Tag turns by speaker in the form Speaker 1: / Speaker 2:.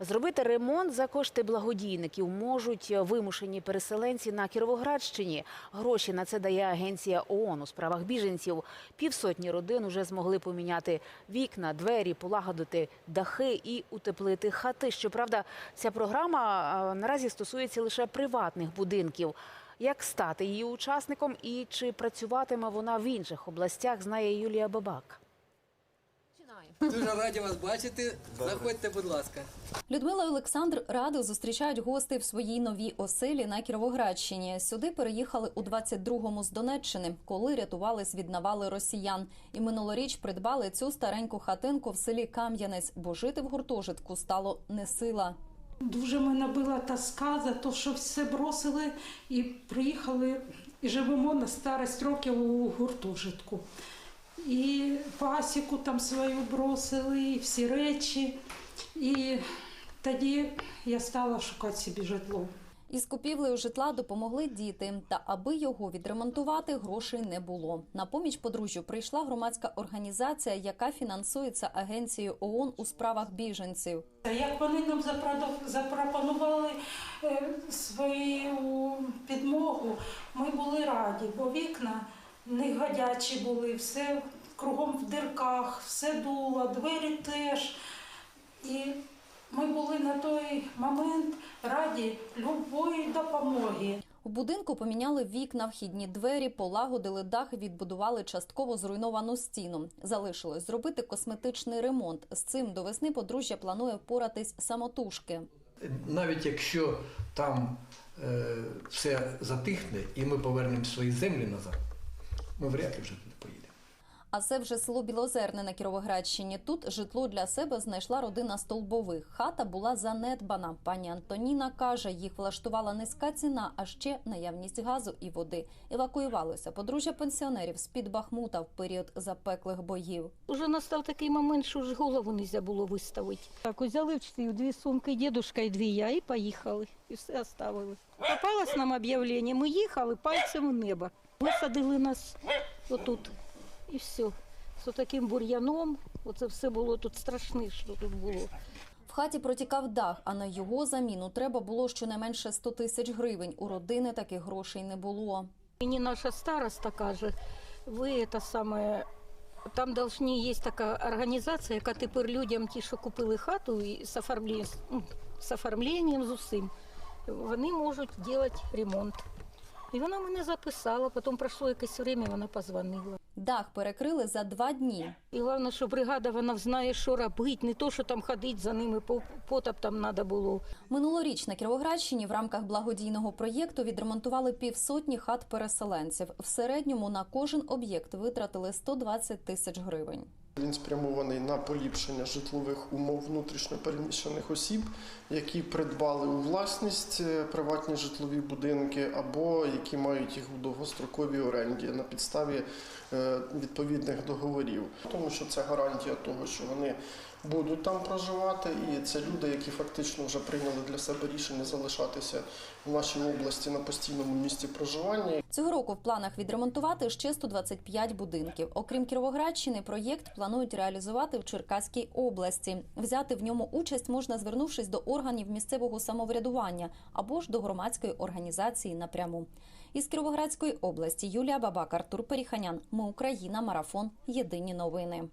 Speaker 1: Зробити ремонт за кошти благодійників можуть вимушені переселенці на Кіровоградщині. Гроші на це дає агенція ООН у справах біженців. Півсотні родин уже змогли поміняти вікна, двері, полагодити дахи і утеплити хати. Щоправда, ця програма наразі стосується лише приватних будинків. Як стати її учасником і чи працюватиме вона в інших областях, знає Юлія Бабак.
Speaker 2: Дуже раді вас бачити. Заходьте, будь ласка.
Speaker 3: Людмила і Олександр радо зустрічають гостей в своїй новій оселі на Кіровоградщині. Сюди переїхали у 22-му з Донеччини, коли рятувались від навали росіян. І минулоріч придбали цю стареньку хатинку в селі Кам'янець, бо жити в гуртожитку стало не сила.
Speaker 4: Дуже мене била тоска за те, що все бросили і приїхали і живемо на старість років у гуртожитку. І пасіку там свою бросили, і всі речі. І тоді я стала шукати собі житло.
Speaker 3: Із купівлею житла допомогли діти. Та аби його відремонтувати, грошей не було. На поміч подружжю прийшла громадська організація, яка фінансується агенцією ООН у справах біженців.
Speaker 4: Як вони нам запропонували е, свою підмогу, ми були раді, бо вікна негодячі були, все кругом в дирках, все дуло, двері теж. І ми були на той момент раді любої допомоги.
Speaker 3: У будинку поміняли вікна, вхідні двері, полагодили дах, відбудували частково зруйновану стіну. Залишилось зробити косметичний ремонт. З цим до весни подружжя планує впоратись самотужки.
Speaker 5: Навіть якщо там е, все затихне і ми повернемо свої землі назад, ми вряд ли вже туди поїдемо.
Speaker 3: А це вже село Білозерне на Кіровоградщині. Тут житло для себе знайшла родина столбових. Хата була занедбана. Пані Антоніна каже, їх влаштувала низька ціна, а ще наявність газу і води. Евакуювалося подружжя пенсіонерів з під Бахмута в період запеклих боїв.
Speaker 6: Уже настав такий момент, що ж голову не можна було виставити. Так, взяли в чотири дві сумки, дідушка і дві я, і поїхали. І все оставили. Попалось нам об'явлення, ми їхали пальцем в небо. Висадили нас отут. І все. З таким бур'яном, оце все було тут страшне, що тут було.
Speaker 3: В хаті протікав дах, а на його заміну треба було щонайменше 100 тисяч гривень. У родини таких грошей не було.
Speaker 6: Мені наша староста каже, ви це саме. Там должні є така організація, яка тепер людям, ті, що купили хату і з оформленням, ну, з оформленням з усім, вони можуть робити ремонт. І вона мене записала, потім пройшло якесь время, вона позвонила.
Speaker 3: Дах перекрили за два дні.
Speaker 6: І головне, що бригада вона знає, що робити, не то, що там ходити за ними, по- потоп там треба було.
Speaker 3: Минулоріч на Кіровоградщині в рамках благодійного проєкту відремонтували півсотні хат переселенців. В середньому на кожен об'єкт витратили 120 тисяч гривень.
Speaker 7: Він спрямований на поліпшення житлових умов внутрішньопереміщених осіб, які придбали у власність е, приватні житлові будинки або які мають їх у довгостроковій оренді на підставі е, відповідних договорів. Тому що це гарантія того, що вони будуть там проживати, і це люди, які фактично вже прийняли для себе рішення залишатися в нашій області на постійному місці проживання.
Speaker 3: Цього року в планах відремонтувати ще 125 будинків. Окрім Кіровоградщини, проєкт планують реалізувати в Черкаській області. Взяти в ньому участь можна, звернувшись до органів місцевого самоврядування або ж до громадської організації напряму. Із Кіровоградської області Юлія Бабак, Артур Періханян. Ми Україна. Марафон. Єдині новини.